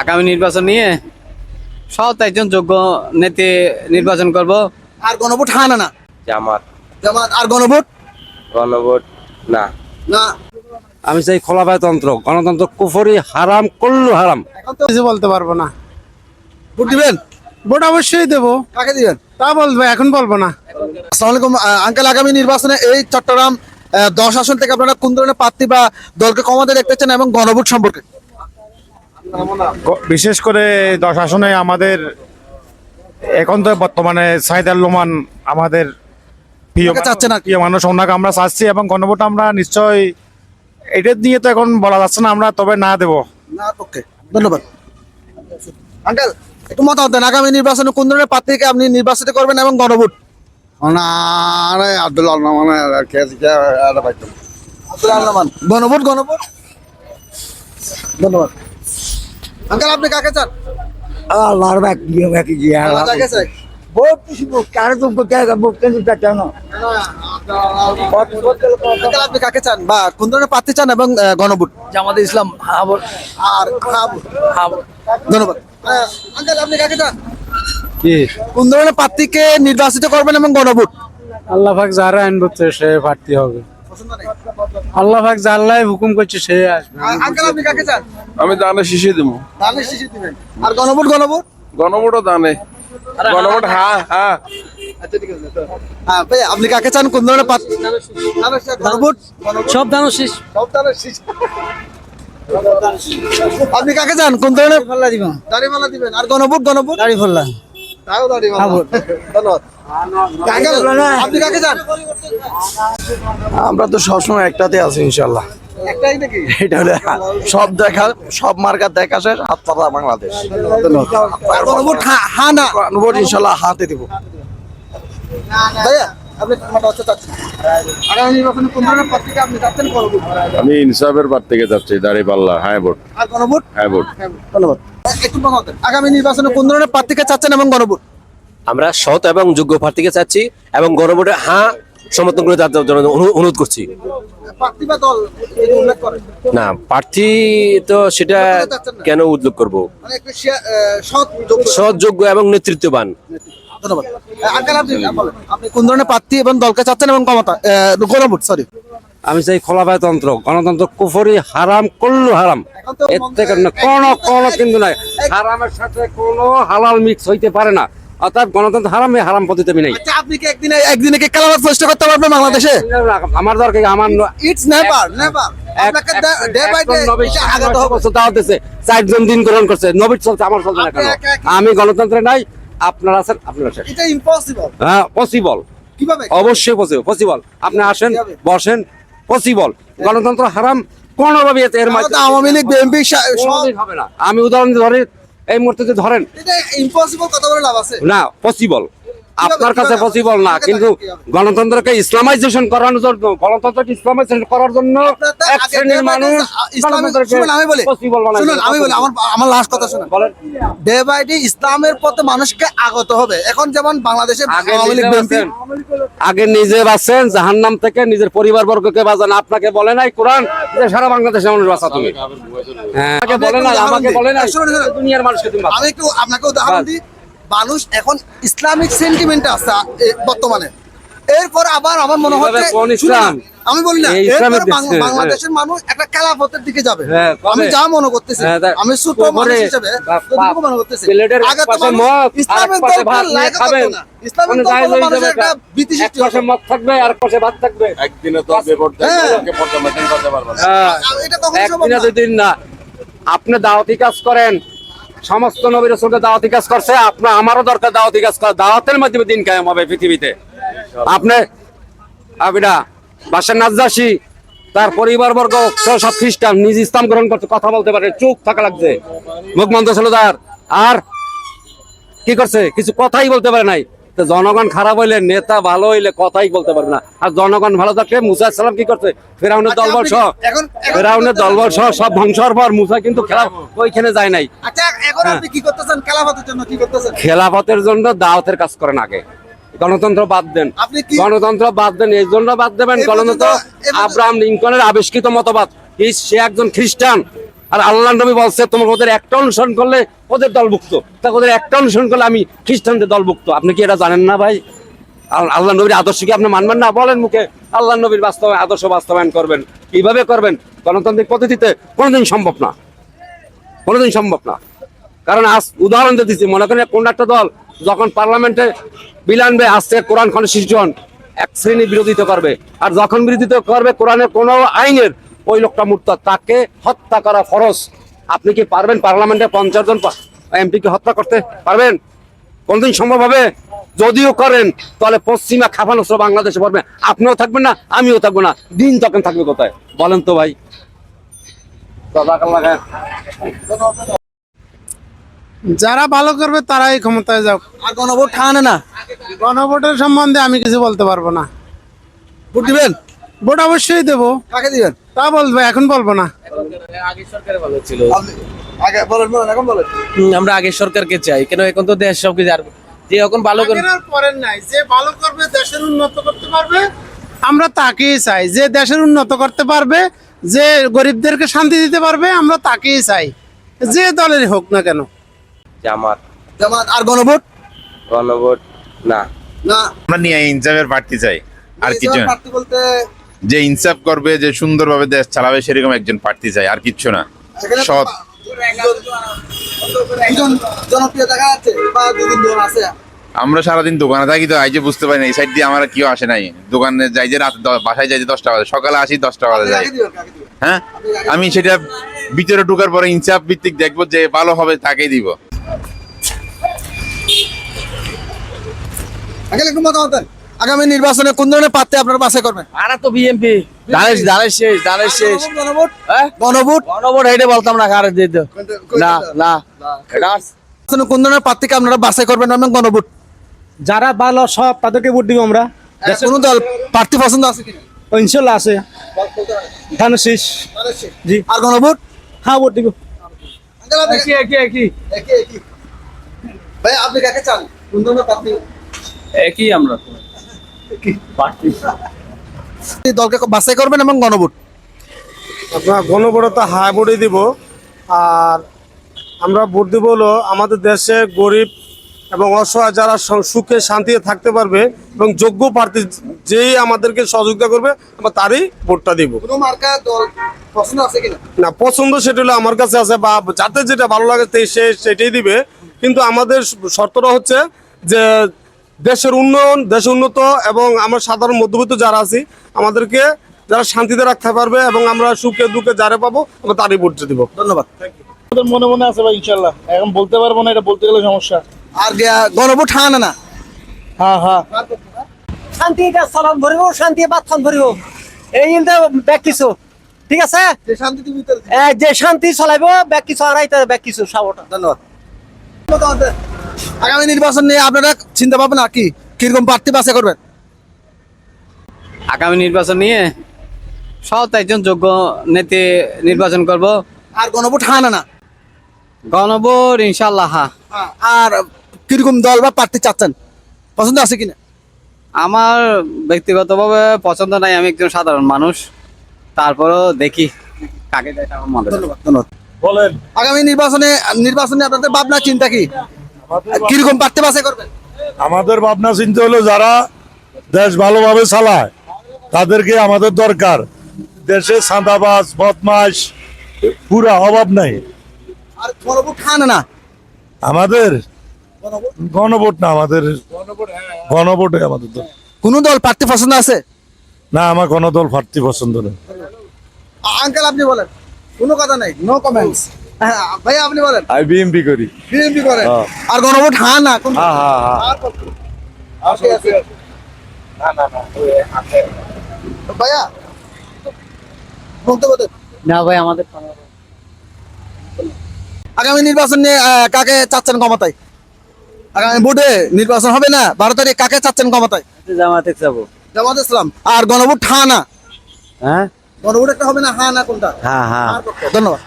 আগামী নির্বাচন নিয়ে সৎ একজন যোগ্য নেতা নির্বাচন করব। আর গণভোট হ্যাঁ না না? জামাত। জামাত আর গণভোট? গণভোট না। না। আমি চাই খোলাপায়তন্ত্র গণতন্ত্র কুফরি হারাম করলু হারাম। এখন তো কিছু বলতে পারব না। ভোট দিবেন? ভোট অবশ্যই দেবো। কাকে দিবেন? তা বলব এখন বলব না। আসসালামু আলাইকুম আঙ্কেল আগামী নির্বাচনে এই চট্টগ্রাম দশ আসন থেকে আপনারা কোন ধরনের প্রার্থী বা দলকে কমাতে দেখতে চান এবং গণভোট সম্পর্কে? বিশেষ করে দশ আসনে আমাদের এখন তো বর্তমানে সাইদার লোমান আমাদের প্রিয় চাচ্ছেন আর প্রিয় মানুষ ওনাকে আমরা চাচ্ছি এবং গণভোট আমরা নিশ্চয় এটা নিয়ে তো এখন বলা যাচ্ছে না আমরা তবে না দেব। না ধন্যবাদ। আঙ্কেল একটু মতামত দেন আগামী নির্বাচনে কোন ধরনের প্রার্থীকে আপনি নির্বাচিত করবেন এবং গণভোট? আব্দুল আলমান গণভোট গণভোট। ধন্যবাদ। আঙ্কেল আপনি কাকে চান? আল্লাহর বাকি বাকি জিয়া আল্লাহ কাকে চাই? বহুত কিছু কার তো কোথায় বুক কেন? কেন আপনি কাকে চান? বা কোন ধরনের প্রার্থী চান এবং গণভোট? জামাত ইসলাম আর ধন্যবাদ। আঙ্কেল আপনি কাকে চান? কি? কোন ধরনের প্রার্থীকে নির্বাচিত করবেন এবং গণভোট? আল্লাহ পাক যারা আইন করছে সে প্রার্থী হবে। আল্লাহ পাক হুকুম করছে সে আসবে। আঙ্কেল আপনি কাকে চান? আমি দানে শিশি দিব। ধানের শিশি দিবেন। আর গণভোট গণভোট? গণভোটও দানে। গণভোট হ্যাঁ হ্যাঁ। হ্যাঁ আপনি কাকে চান? কোন ধরনের গণভোট? সব শেষ সব আপনি কাকে চান? কোন ধরনের দিবেন। আর গণভোট গণভোট? গাড়ি পাল্লা তাও দাড়িমালা ধন্যবাদ। আপনি কাকে চান? আমরা তো সবসময় একটাতে আছি ইনশাল্লাহ একটাই এটা হলো সব দেখা সব মার্কার দেখা শেষ হাত পাতা বাংলাদেশ। হ্যাঁ হ্যাঁ ইনশাল্লাহ হাতে দিব। ভাইয়া আমি ইনসাফের পার থেকে যাচ্ছি দাঁড়িয়ে পাল্লা হ্যাঁ ভোট। আর গণভোট? হ্যাঁ ভোট। ধন্যবাদ। আগামী নির্বাচনে কোন ধরনের প্রার্থীকে চাচ্ছেন এবং গণভোট? আমরা সৎ এবং যোগ্য প্রার্থীকে চাচ্ছি এবং গণভোটে হ্যাঁ সমর্থন করে তাদের জন্য অনুরোধ করছি। না প্রার্থী তো সেটা কেন উল্লেখ করব? মানে সৎ যোগ্য। এবং নেতৃত্ববান। ধন্যবাদ। আপনি কোন ধরনের প্রার্থী এবং দলকে চাচ্ছেন এবং ক্ষমতা গণভোট সরি আমি চাই খোলাপায়তন্ত্র গণতন্ত্র কুফরি হারাম করলু হারাম। এর থেকে কোনো কোনো কিন্তু নাই। হারামের সাথে কোনো হালাল মিক্স হইতে পারে না। অর্থাৎ গণতন্ত্র হারাম হারাম পদ্ধতি আমি নাই। আচ্ছা আপনি কি একদিনে একদিনে কি করতে পারবেন বাংলাদেশে? আমার দরকার আমার ইটস নেভার নেভার চারজন দিন গ্রহণ করছে। নবীর চলছে আমার চলছে না কেন? আমি গণতন্ত্রে নাই আপনারা আছেন আপনারা আছেন এটা ইম্পসিবল হ্যাঁ পসিবল কীভাবে? অবশ্যই পসিবল পসিবল আপনি আসেন বসেন পসিবল গণতন্ত্র হারাম কোনোভাবে এর তাহলে আওয়ামী লীগ বিএনপি হবে না। আমি উদাহরণ ধরে এই মুহূর্তে ধরেন এটা ইম্পসিবল লাভ আছে। না পসিবল আপনার কাছে পসিবল না কিন্তু গণতন্ত্রকে ইসলামাইজেশন করানোর জন্য গণতন্ত্রকে ইসলামাইজেশন করার জন্য এক শ্রেণির মানুষ ইসলামের- আমি বলি। পসিবল বানাইছে শুনুন আমি বলি আমার আমার লাস্ট কথা শুনুন। বলেন। ডে বাই ডে ইসলামের পথে মানুষকে আগত হবে। এখন যেমন বাংলাদেশে আগে আওয়ামী লীগ নিজে বাঁচেন। আগে নিজে বাঁচেন জাহান্নাম থেকে নিজের পরিবার বর্গকে বাঁচান আপনাকে বলে নাই কোরআন যে সারা বাংলাদেশের মানুষ বাঁচা তুমি। হ্যাঁ আমাকে বলে নাই আমাকে বলে নাই। শুনুন, শুনুন। দুনিয়ার মানুষকে তুমি বাঁচাও। আমি একটু আপনাকে উদাহরণ দিই। মানুষ এখন ইসলামিক সেন্টিমেন্ট আছে বর্তমানে এরপর আবার আমার মনে হচ্ছে? আমি বলি না এই ইসলামের এরপর বাং- দেশে, হ্যাঁ। বাংলাদেশের মানুষ একটা খেলাফতের দিকে যাবে হ্যাঁ, আমি যা মনে করতেছি হ্যাঁ, আমি ছোট মানুষ হিসেবে মনে করতেছি আগে তো পাশে মানুষ মদ, ইসলামের দল ভাত খাবেন। ইসলামের মানে দল যাই করলে মানুষের একটা এটা। সৃষ্টি হবে মদ থাকবে আর পাশে ভাত থাকবে একদিনে তো বিপদ। করতে পারবে না এটা কখনো সম্ভব একদিনে না। দুই দিন না আপনি দাওয়াতি কাজ করেন সমস্ত নবীর রসুলকে দাওয়াতি কাজ করছে। আপনার আমারও দরকার দাওয়াতি কাজ করা। দাওয়াতের মাধ্যমে দিন কায়েম হবে পৃথিবীতে। আপনি আবিরা বাসার নাজদাসী তার পরিবারবর্গ সব খ্রিস্টান নিজ ইসলাম গ্রহণ করছে কথা বলতে পারে। চুপ থাকা লাগছে। মুখ মন্দ ছিল আর কি করছে? কিছু কথাই বলতে পারে নাই। তো জনগণ খারাপ হইলে নেতা ভালো হইলে কথাই বলতে পারবে না। আর জনগণ ভালো থাকলে মুসা সালাম কি করছে? ফেরাউনের আচ্ছা, দলবল সহ। ফেরাউনের দলবল সহ সব ধ্বংস হওয়ার পর মুসা কিন্তু খেলা ওইখানে যায় নাই। আচ্ছা করতেছেন? খেলাফতের জন্য দাওয়াতের কাজ করেন আগে। গণতন্ত্র বাদ দেন। গণতন্ত্র বাদ দেন এই জন্য বাদ দেবেন। গণতন্ত্র আব্রাহাম লিঙ্কনের আবিষ্কৃত মতবাদ। সে একজন খ্রিস্টান। আর আল্লাহ নবী বলছে তোমার ওদের একটা অনুসরণ করলে ওদের দলভুক্ত। তা ওদের একটা অনুসরণ করলে আমি খ্রিস্টানদের দলভুক্ত। আপনি কি এটা জানেন না ভাই? আল- আল্লাহ নবীর আদর্শ কি আপনি মানবেন না? বলেন মুখে। আল্লাহ নবীর বাস্তবায়ন, আদর্শ বাস্তবায়ন করবেন। কীভাবে করবেন? গণতান্ত্রিক পদ্ধতিতে কোনোদিন সম্ভব না। কোনোদিন সম্ভব না। কারণ আজ উদাহরণ দিতেছি মনে করেন কোন একটা দল যখন পার্লামেন্টে বিল আনবে আসছে, কোরআন খন্ড শিশুজন এক শ্রেণি বিরোধিতা করবে। আর যখন বিরোধিতা করবে, কোরআনের কোনো আইনের ওই লোকটা মূর্ত তাকে হত্যা করা ফরজ। আপনি কি পারবেন পার্লামেন্টে পঞ্চাশ জন এমপিকে হত্যা করতে? পারবেন? কোনদিন সম্ভব হবে? যদিও করেন তাহলে পশ্চিমা খাফানো সব বাংলাদেশে পড়বে। আপনিও থাকবেন না আমিও থাকব না। দিন তখন থাকবে কোথায়? বলেন তো ভাই। যারা ভালো করবে তারাই ক্ষমতায় যাও আর গণভোট ঠানে না? গণভোটের সম্বন্ধে আমি কিছু বলতে পারব না। ভোট দিবেন? ভোট অবশ্যই দেবো। কাকে দিবেন? তা বলব এখন বলব না। আপনি- আগে বলেন বলেন এখন বলেন। আমরা আগে সরকারকে চাই। কেন এখন তো দেশ সবকিছু আর যে এখন ভালো করে আগের নাই। যে ভালো করবে দেশের উন্নত করতে পারবে। আমরা তাকেই চাই। যে দেশের উন্নত করতে পারবে যে গরিবদেরকে শান্তি দিতে পারবে আমরা তাকেই চাই। যে দলের হোক না কেন। জামাত। জামাত আর গণভোট? গণভোট না। না। আমরা নিয়ে ইনসাফের প্রার্থী চাই। আর কিছু। বলতে যে ইনসাফ করবে, যে সুন্দরভাবে দেশ চালাবে, সেরকম একজন প্রার্থী চাই, আর কিচ্ছু না। সৎ। আমরা সারাদিন দোকানে থাকি তো, আইজে বুঝতে পারি না, এই সাইড দিয়ে আমার কেউ আসে নাই। দোকানে যাই যে রাত বাসায় যাই যে দশটা বাজে, সকালে আসি দশটা বাজে যাই। হ্যাঁ? আমি সেটা ভিতরে ঢুকার পরে ইনসাফ ভিত্তিক দেখব যে ভালো হবে, তাকেই দিব। আগামী নির্বাচনে কোন ধরনের প্রার্থী আপনারা বাছাই করবেন আরা তো বিএমপি দাঁড়াইস দাঁড়াইস শেষ দাঁড়াইস শেষ। গণভোট হ্যাঁ? গণভোট? গণভোট হেঁটে বলতাম না কারে দিতে না না। কোন ধরনের প্রার্থীকে আপনারা বাছাই করবেন? এবং গণভোট। যারা ভালো সব তাদেরকে ভোট দিব আমরা। কোন দল প্রার্থী পছন্দ আছে কিনা? ইনশাল্লাহ আছে। ধানের শীষ। জি। আর গণভোট? হ্যাঁ ভোট দিব। আঙ্কেল, আপনি- একই, একই। ভাই আপনি কাকে চান? কোন ধরনের প্রার্থী? একই আমরা। দলকে বাছাই করবেন এবং গণভোট? আপনার গণভোটে তো হাই ভোটই দিব। আর আমরা ভোট দিব হলো আমাদের দেশে গরিব এবং অসহায় যারা সুখে শান্তিতে থাকতে পারবে এবং যোগ্য প্রার্থী যেই আমাদেরকে সহযোগিতা করবে আমরা তারই ভোটটা দিব। কোনো মার্কা দল পছন্দ আছে কিনা? না পছন্দ সেটা হলো আমার কাছে আছে বা যাতে যেটা ভালো লাগে সে সেটাই দিবে। কিন্তু আমাদের শর্তটা হচ্ছে যে দেশের উন্নয়ন দেশ উন্নত এবং আমরা সাধারণ মধ্যবিত্ত যারা আছি আমাদেরকে যারা শান্তিতে রাখতে পারবে এবং আমরা সুখে দুঃখে যারা পাবো আমরা তারই ভোটটা দিব। ধন্যবাদ। মনে মনে আছে ভাই ইনশাল্লাহ। এখন বলতে পারব না এটা বলতে গেলে সমস্যা। আর গণভোট ঠানে না। হ্যাঁ হ্যাঁ। শান্তিটা সালাম ভরিব শান্তি বাথন ভরিব। এই ব্যাগ কিছু। ঠিক আছে? যে শান্তির ভিতরে এ, যে শান্তি চলাইব ব্যাগ কিছু আড়াইতে ব্যাগ কিছু সাবটা। ধন্যবাদ। আগামী নির্বাচন নিয়ে আপনারা চিন্তা ভাবনা কি? কীরকম প্রার্থী বাছাই করবেন? আগামী নির্বাচন নিয়ে সৎ একজন যোগ্য নেতা নির্বাচন করব। আর গণভোট ঠানে না গণভোট ইনশাল্লাহ হ্যাঁ। আর কীরকম দল বা প্রার্থী চাচ্ছেন? পছন্দ আছে কিনা? আমার ব্যক্তিগতভাবে পছন্দ নাই আমি একজন সাধারণ মানুষ। তারপরেও দেখি কাকে দেয় আমার মনে ধন্যবাদ ধন্যবাদ। বলেন। আগামী নির্বাচনে নির্বাচনে আপনাদের ভাবনা চিন্তা কি? কীরকম প্রার্থী বাছাই করবেন? আমাদের ভাবনা চিন্তা হলো যারা দেশ ভালোভাবে চালায় তাদেরকে আমাদের দরকার। দেশে সাঁদাবাজ বদমাস পুরা অভাব নাই। আর গণভোট ঠানে না আমাদের গণভোট? না আমাদের গণভোটে আমাদের দল। কোন দল প্রার্থী পছন্দ আছে? না আমার কোনো দল প্রার্থী পছন্দ নেই। আঙ্কেল আপনি বলেন। কোনো কথা নাই নো কমেন্টস ভাই আপনি বলেন। আমি বিএমপি করি। বিএনপি করেন? আর গণভোট হ্যাঁ না কোন হ্যাঁ হ্যাঁ হ্যাঁ। আর কত? আছে, আছে। ভাইয়া বলতে বলতে না ভাই আমাদের আগামী নির্বাচন নিয়ে কাকে চাচ্ছেন ক্ষমতায়? আগামী ভোটে নির্বাচন হবে না? বারো তারিখ কাকে চাচ্ছেন ক্ষমতায়? জামাতে যাব জামাত ইসলাম। আর গণভোট হা না? হ্যাঁ? গণভোট একটা হবে না হা না কোনটা? হ্যাঁ হ্যাঁ। ধন্যবাদ।